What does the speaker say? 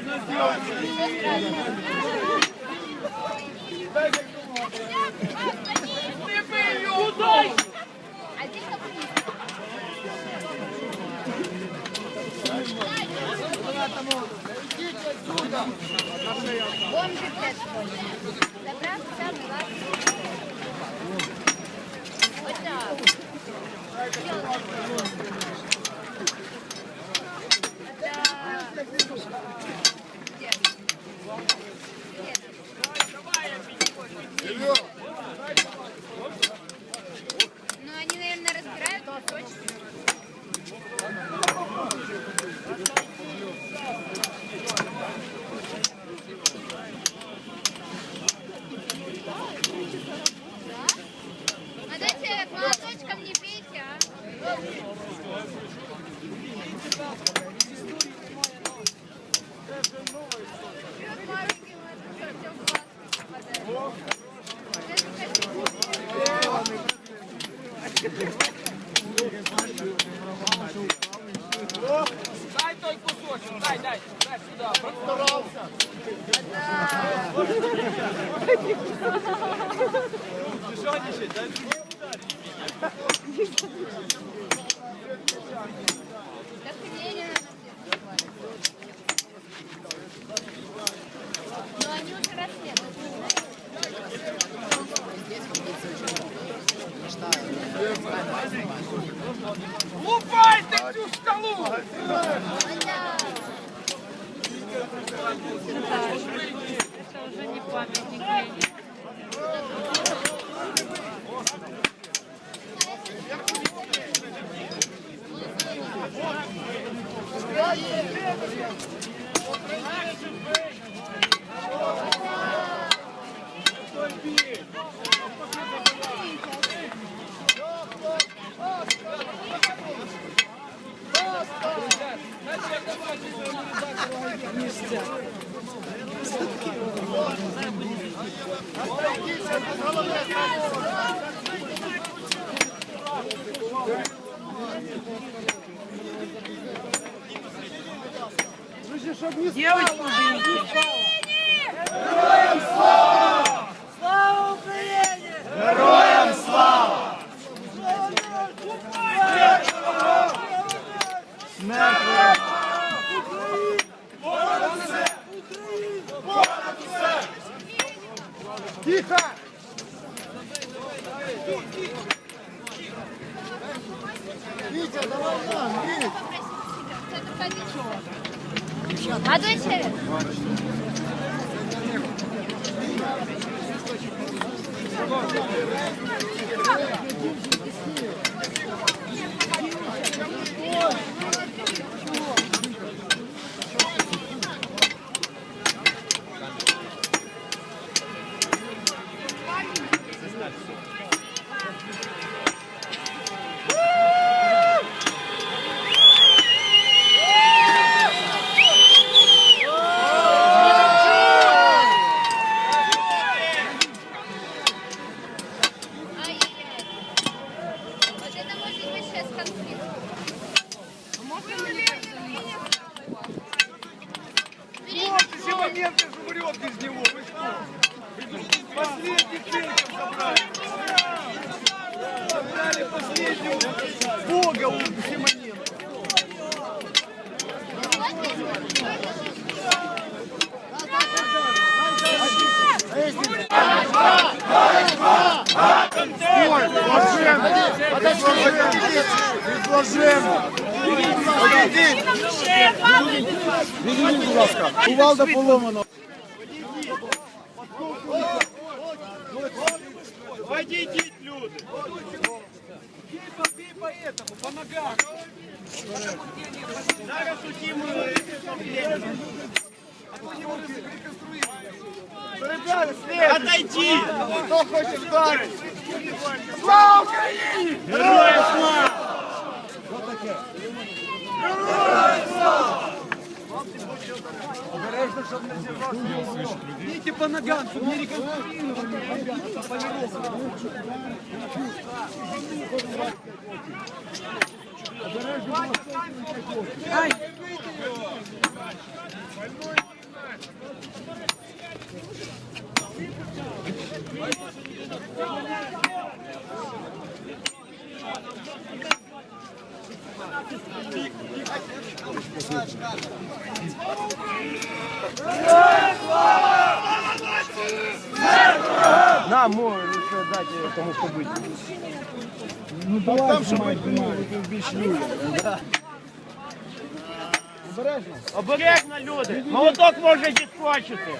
А Дай той кусочек, дай, дай, дай сюда. Так не надо Но они уже расследуют. Лупай ты всю скалу! Это уже не памятник Ленину. Девочки, берите. Тихо! Витя, давай нам, Витя! А дочери? Ай-яй-яй. бога у Симоненко. Ой, блаженно! Блаженно! Подійдіть! Відійдіть, будь ласка. Кувалда поломано. Подійдіть, люди. Бій по, бій по этому, по ногам. Зараз утім Ребята, след! Отойди! Хто хоче вдарити? Слава Україні! Идите по ногам, чтобы не реконструировали, ребята, полировка. Ай! Thank you. На, може, лучше дати тому, хто буде. Ну, давай, там, що більше людей. Обережно. Обережно, люди. Молоток може зіскочити.